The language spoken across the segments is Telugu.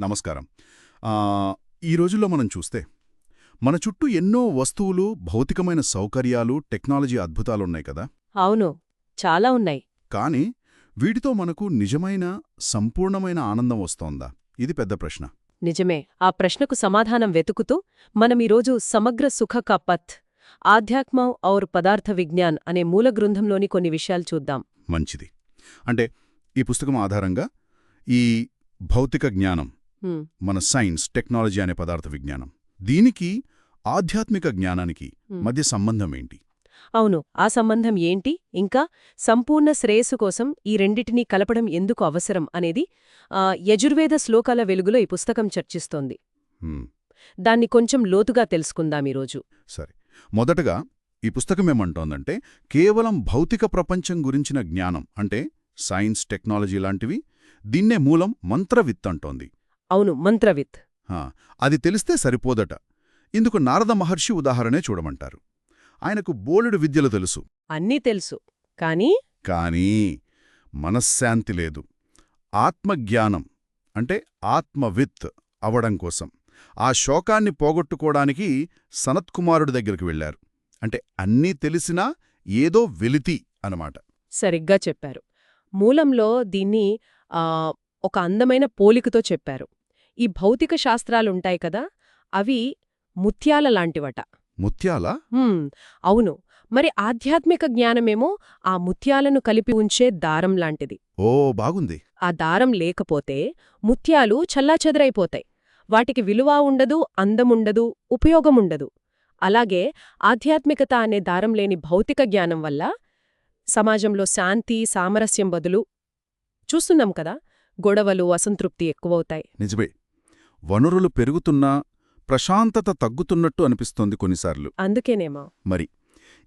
నమస్కారం. ఈ రోజుల్లో మనం చూస్తే మన చుట్టూ ఎన్నో వస్తువులు భౌతికమైన సౌకర్యాలు టెక్నాలజీ అద్భుతాలున్నాయి కదా? అవును. చాలా ఉన్నాయి. కానీ వీటితో మనకు నిజమైన సంపూర్ణమైన ఆనందం వస్తోందా? ఇది పెద్ద ప్రశ్న. నిజమే. ఆ ప్రశ్నకు సమాధానం వెతుకుతూ మనం ఈరోజు సమగ్ర సుఖ కా పథ్ ఆధ్యాత్మం ఔర్ పదార్థ విజ్ఞాన్ అనే మూల గ్రంథంలోని కొన్ని విషయాలు చూద్దాం. మంచిది. అంటే ఈ పుస్తకం ఆధారంగా ఈ భౌతిక జ్ఞానం మన సైన్స్ టెక్నాలజీ అనే పదార్థ విజ్ఞానం. దీనికి ఆధ్యాత్మిక జ్ఞానానికి. మధ్య సంబంధం ఏంటి? అవును. ఆ సంబంధం ఏంటి? ఇంకా సంపూర్ణ శ్రేయస్సు కోసం ఈ రెండిటినీ కలపడం ఎందుకు అవసరం అనేది యజుర్వేద శ్లోకాల వెలుగులో ఈ పుస్తకం చర్చిస్తోంది. దాన్ని కొంచెం లోతుగా తెలుసుకుందాం ఈరోజు. సరే. మొదటగా ఈ పుస్తకం ఏమంటోందంటే కేవలం భౌతిక ప్రపంచం గురించిన జ్ఞానం అంటే సైన్స్ టెక్నాలజీ లాంటివి దీన్నే మూలం మంత్రవిత్ అంటోంది. అవును మంత్రవిత్. హా, అది తెలిస్తే సరిపోదట. ఇందుకు నారద మహర్షి ఉదాహరణే చూడమంటారు. ఆయనకు బోలెడు విద్యలు తెలుసు. అన్నీ తెలుసు. కానీ? కానీ మనశ్శాంతి లేదు. ఆత్మజ్ఞానం అంటే ఆత్మవిత్ అవడం కోసం. ఆ శోకాన్ని పోగొట్టుకోవడానికి సనత్కుమారుడి దగ్గరికి వెళ్ళారు అంటే అన్నీ తెలిసినా ఏదో వెలితి అనమాట సరిగ్గా చెప్పారు. మూలంలో దీన్ని ఒక అందమైన పోలికతో చెప్పారు. ఈ భౌతిక శాస్త్రాలుంటాయి కదా అవి ముత్యాల లాంటివట. ముత్యాల? అవును. మరి ఆధ్యాత్మిక జ్ఞానమేమో ఆ ముత్యాలను కలిపి ఉంచే దారం లాంటిది. ఓ బాగుంది. ఆ దారం లేకపోతే ముత్యాలు చల్లాచెదరైపోతాయి. వాటికి విలువ ఉండదు అందముండదు ఉపయోగముండదు. అలాగే ఆధ్యాత్మికత అనే దారం లేని భౌతిక జ్ఞానం వల్ల సమాజంలో శాంతి సామరస్యం బదులు చూస్తున్నాం కదా గొడవలు అసంతృప్తి ఎక్కువవుతాయి. నిజమే. వనరులు పెరుగుతున్నా ప్రశాంతత తగ్గుతున్నట్టు అనిపిస్తోంది కొన్నిసార్లు. అందుకేనేమో. మరి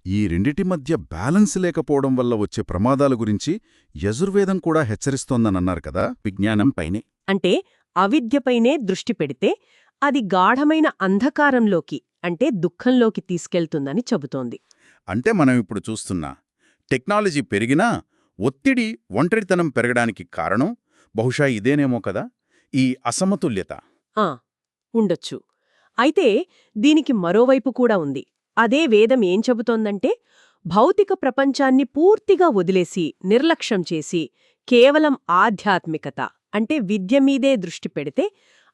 ఈ రెండిటి మధ్య బ్యాలెన్స్ లేకపోవడం వల్ల వచ్చే ప్రమాదాల గురించి యజుర్వేదం కూడా హెచ్చరిస్తోందనన్నారు కదా? విజ్ఞానం పైనే. అంటే అవిద్యపైనే దృష్టి పెడితే అది గాఢమైన అంధకారంలోకి అంటే దుఃఖంలోకి తీసుకెళ్తుందని చెబుతోంది. అంటే మనం ఇప్పుడు చూస్తున్న టెక్నాలజీ పెరిగినా ఒత్తిడి ఒంటరితనం పెరగడానికి కారణం బహుశా ఇదేనేమో కదా? ఈ అసమతుల్యత. ఆ ఉండొచ్చు. అయితే దీనికి మరోవైపు కూడా ఉంది. అదే వేదం ఏం చెబుతోందంటే భౌతిక ప్రపంచాన్ని పూర్తిగా వదిలేసి నిర్లక్ష్యం చేసి కేవలం ఆధ్యాత్మికత అంటే విద్య మీదే దృష్టి పెడితే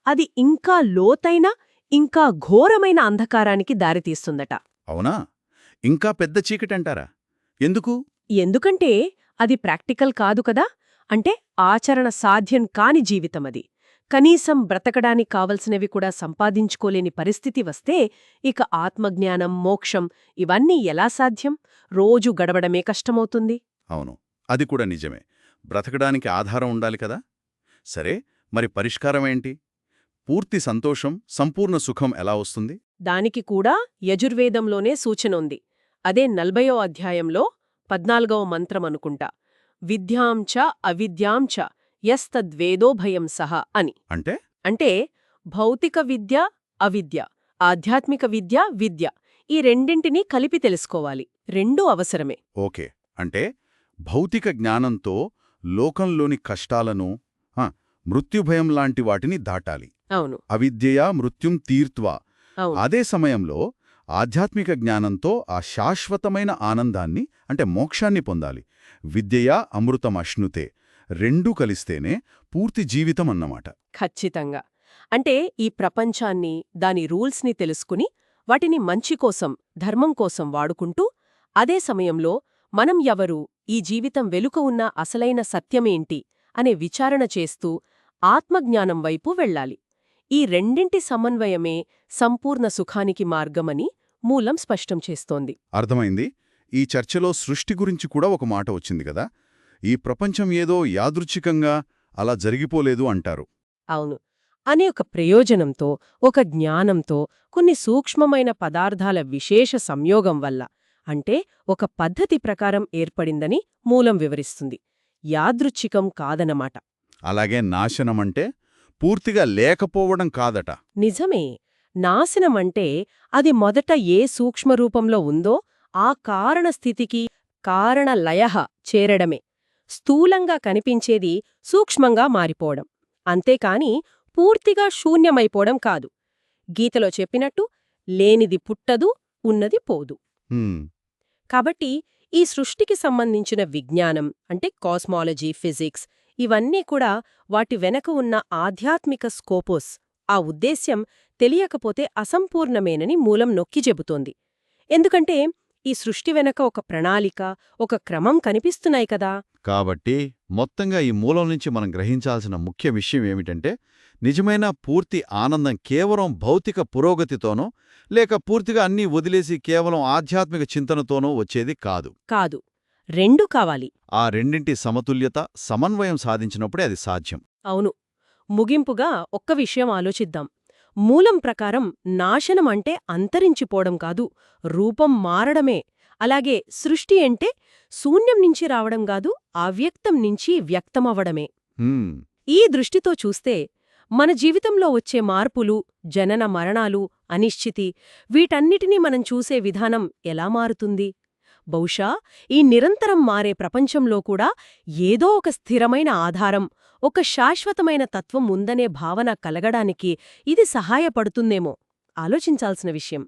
అది ఇంకా లోతైన ఇంకా ఘోరమైన అంధకారానికి దారితీస్తుందట. అవునా? ఇంకా పెద్ద చీకటంటారా? ఎందుకు? ఎందుకంటే అది ప్రాక్టికల్ కాదు కదా? అంటే ఆచరణ సాధ్యం కాని జీవితమది. కనీసం బ్రతకడానికి కావలసినవి కూడా సంపాదించుకోలేని పరిస్థితి వస్తే ఇక ఆత్మజ్ఞానం మోక్షం ఇవన్నీ ఎలా సాధ్యం? రోజు గడవడమే కష్టమవుతుంది. అవును అది కూడా నిజమే. బ్రతకడానికి ఆధారం ఉండాలి కదా? సరే మరి పరిష్కారం ఏంటి? పూర్తి సంతోషం సంపూర్ణ సుఖం ఎలా వస్తుంది? దానికి కూడా యజుర్వేదంలోనే సూచనుంది అదే నల్భయో అధ్యాయంలో పద్నాలుగవ మంత్రమనుకుంటా విద్యాంచ అవిద్యాంచ యస్తద్వేదో భయం సహ అని. అంటే? అంటే భౌతిక విద్య అవిద్య ఆధ్యాత్మిక విద్య విద్య ఈ రెండింటినీ కలిపి తెలుసుకోవాలి. రెండూ అవసరమే. ఓకే. అంటే భౌతిక జ్ఞానంతో లోకంలోని కష్టాలను మృత్యుభయం లాంటి వాటిని దాటాలి. అవును. అవిద్యయా మృత్యుం తీర్త్వా. అదే సమయంలో ఆధ్యాత్మిక జ్ఞానంతో ఆ శాశ్వతమైన ఆనందాన్ని అంటే మోక్షాన్ని పొందాలి. విద్యయా అమృతం అశ్నుతే రెండూ కలిస్తేనే పూర్తి జీవితం అన్నమాట ఖచ్చితంగా. అంటే ఈ ప్రపంచాన్ని దాని రూల్స్ని తెలుసుకుని వాటిని మంచి కోసం ధర్మం కోసం వాడుకుంటూ అదే సమయంలో మనం ఎవరు ఈ జీవితం వెలుక ఉన్న అసలైన సత్యమేంటి అనే విచారణ చేస్తూ ఆత్మజ్ఞానం వైపు వెళ్ళాలి. ఈ రెండింటి సమన్వయమే సంపూర్ణ సుఖానికి మార్గమని మూలం స్పష్టం చేస్తోంది. అర్థమైంది? ఈ చర్చలో సృష్టి గురించి కూడా ఒక మాట వచ్చింది కదా? ఈ ప్రపంచం ఏదో యాదృచ్ఛికంగా అలా జరిగిపోలేదు అంటారు. అవును. అనే ఒక ప్రయోజనంతో ఒక జ్ఞానంతో కొన్ని సూక్ష్మమైన పదార్థాల విశేష సంయోగం వల్ల అంటే ఒక పద్ధతి ప్రకారం ఏర్పడిందని మూలం వివరిస్తుంది. యాదృచ్ఛికం కాదనమాట అలాగే నాశనమంటే పూర్తిగా లేకపోవడం కాదట. నిజమే. నాశనమంటే అది మొదట ఏ సూక్ష్మరూపంలో ఉందో ఆ కారణస్థితికి కారణలయః చేరడమే. స్థూలంగా కనిపించేది సూక్ష్మంగా మారిపోవడం. అంతేకాని పూర్తిగా శూన్యమైపోవడం కాదు. గీతలో చెప్పినట్టు లేనిది పుట్టదు ఉన్నది పోదు. కాబట్టి ఈ సృష్టికి సంబంధించిన విజ్ఞానం అంటే కాస్మాలజీ ఫిజిక్స్ ఇవన్నీ కూడా వాటి వెనక ఉన్న ఆధ్యాత్మిక స్కోపోస్ ఆ ఉద్దేశ్యం తెలియకపోతే అసంపూర్ణమేనని మూలం నొక్కి చెబుతోంది. ఎందుకంటే ఈ సృష్టి వెనక ఒక ప్రణాళిక ఒక క్రమం కనిపిస్తున్నాయి కదా. కాబట్టి మొత్తంగా ఈ మూలం నుంచి మనం గ్రహించాల్సిన ముఖ్య విషయం ఏమిటంటే నిజమైన పూర్తి ఆనందం కేవలం భౌతిక పురోగతితోనో లేక పూర్తిగా అన్నీ వదిలేసి కేవలం ఆధ్యాత్మిక చింతనతోనో వచ్చేది కాదు. కాదు. రెండూ కావాలి. ఆ రెండింటి సమతుల్యత సమన్వయం సాధించినప్పుడే అది సాధ్యం. అవును. ముగింపుగా ఒక్క విషయం ఆలోచిద్దాం. మూలం ప్రకారం నాశనం అంటే అంతరించిపోవడం కాదు రూపం మారడమే. అలాగే సృష్టి అంటే శూన్యం నుంచి రావడం కాదు అవ్యక్తం నుంచి వ్యక్తమవ్వడమే. ఈ దృష్టితో చూస్తే మన జీవితంలో వచ్చే మార్పులు జనన మరణాలు అనిశ్చితి వీటన్నిటినీ మనం చూసే విధానం ఎలా మారుతుంది? బహుశా ఈ నిరంతరం మారే ప్రపంచంలో కూడా ఏదో ఒక స్థిరమైన ఆధారం ఒక శాశ్వతమైన తత్వం ఉందనే భావన కలగడానికి ఇది సహాయపడుతుందేమో. ఆలోచించాల్సిన విషయం.